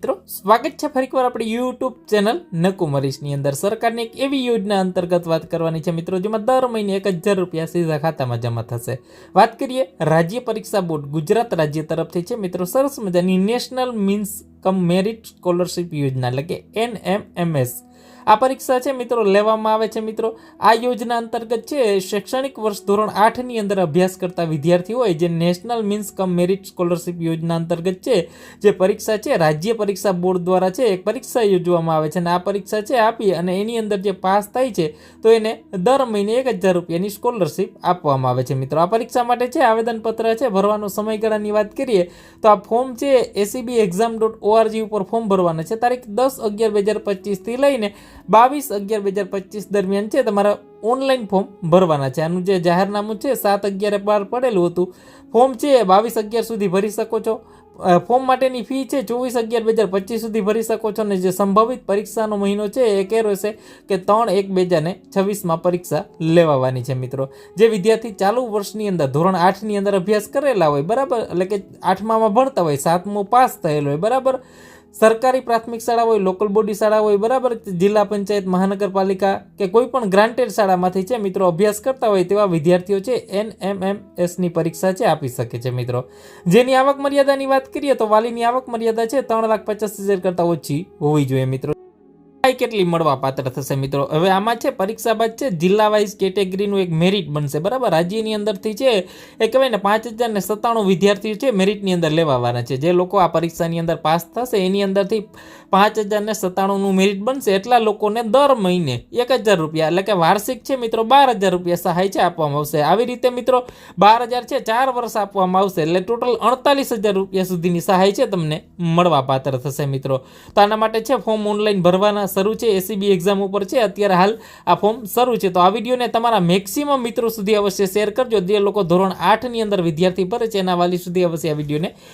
મિત્રો, સ્વાગત છે ફરીકવાર આપણી યુટ્યુબ ચેનલ નકુમરીશની અંદર. સરકારની એક એવી યોજના અંતર્ગત વાત કરવાની છે મિત્રો, જેમાં દર મહિને એક હજાર રૂપિયા સીધા ખાતામાં જમા થશે. વાત કરીએ રાજ્ય પરીક્ષા બોર્ડ ગુજરાત રાજ્ય તરફથી છે મિત્રો, સરસ મજાની national means cum merit scholarship યોજના, એટલે કે એનએમએમએસ. આ પરીક્ષા છે મિત્રો, લેવામાં આવે છે મિત્રો. આ યોજના અંતર્ગત છે, શૈક્ષણિક વર્ષ ધોરણ આઠની અંદર અભ્યાસ કરતા વિદ્યાર્થીઓએ જે national means cum merit scholarship યોજના અંતર્ગત છે, જે પરીક્ષા છે, રાજ્ય પરીક્ષા બોર્ડ દ્વારા છે, એક પરીક્ષા યોજવામાં આવે છે અને આ પરીક્ષા છે આપી અને એની અંદર જે પાસ થાય છે, તો એને દર મહિને એક હજાર રૂપિયાની સ્કોલરશિપ આપવામાં આવે છે મિત્રો. આ પરીક્ષા માટે છે આવેદનપત્ર છે, ભરવાનો સમયગાળાની વાત કરીએ, તો આ ફોર્મ છે એસીબી એક્ઝામ ડોટ ઓઆરજી ઉપર ફોર્મ ભરવાના છે. તારીખ દસ અગિયાર બે હજાર પચીસથી લઈને બાવીસ અગિયાર બે હજાર પચીસ દરમિયાન છે. તમારા ઓનલાઈન ફોર્મ ભરવાના છે. આનું જે જાહેરનામું છે, સાત અગિયારે બહાર પડેલું હતું. ફોર્મ છે બાવીસ અગિયાર સુધી ભરી શકો છો. ફોર્મ માટેની ફી છે ચોવીસ અગિયાર બે હજાર પચીસ સુધી ભરી શકો છો અને જે સંભવિત પરીક્ષાનો મહિનો છે એ કે રહેશે કે ત્રણ એક બે હજાર ને છવ્વીસમાં પરીક્ષા લેવાવાની છે મિત્રો. જે વિદ્યાર્થી ચાલુ વર્ષની અંદર, ધોરણ આઠની અંદર અભ્યાસ કરેલા હોય, બરાબર? એટલે કે આઠમામાં ભણતા હોય, સાતમું પાસ થયેલો હોય, બરાબર? સરકારી પ્રાથમિક શાળા હોય, લોકલ બોડી શાળા હોય, બરાબર? જિલ્લા પંચાયત, મહાનગરપાલિકા કે કોઈ પણ ગ્રાન્ટેડ શાળામાંથી છે મિત્રો અભ્યાસ કરતા હોય તેવા વિદ્યાર્થીઓ છે એન એમ એમ એસની પરીક્ષા છે આપી શકે છે મિત્રો. જેની આવક મર્યાદાની વાત કરીએ તો વાલીની આવક મર્યાદા છે ત્રણ લાખ પચાસ હજાર કરતાં ઓછી હોવી જોઈએ મિત્રો. સહાય કેટલી મળવા પાત્ર થશે મિત્રો? હવે આમાં છે, પરીક્ષા બાદ છે, જિલ્લા વાઇઝ કેટેગરીનું એક મેરિટ બનશે, બરાબર? રાજ્યની અંદરથી છે, એ કહેવાય ને પાંચ હજાર ને સત્તાણું વિદ્યાર્થીઓ છે, મેરિટની અંદર લેવાવાના છે. જે લોકો આ પરીક્ષાની અંદર પાસ થશે, એની અંદરથી પાંચ હજાર ને સત્તાણુંનું મેરિટ બનશે, એટલા લોકોને દર મહિને એક હજાર રૂપિયા, એટલે કે વાર્ષિક છે મિત્રો, બાર હજાર રૂપિયા સહાય છે આપવામાં આવશે. આવી રીતે મિત્રો, બાર હજાર છે, ચાર વર્ષ આપવામાં આવશે, એટલે ટોટલ અડતાલીસ હજાર રૂપિયા સુધીની સહાય છે તમને મળવા પાત્ર થશે મિત્રો. તો આના માટે છે, ફોર્મ ઓનલાઈન ભરવાના શરૂ છે એસીબી એક્ઝામ ઉપર છે, અત્યારે હાલ આ ફોર્મ શરૂ છે. તો આ વિડીયોને તમારા મેક્સિમમ મિત્રો સુધી અવશ્ય શેર કરજો. જે લોકો ધોરણ આઠની અંદર વિદ્યાર્થી ભરે છે, એના વાલી સુધી અવશ્ય આ વિડીયોને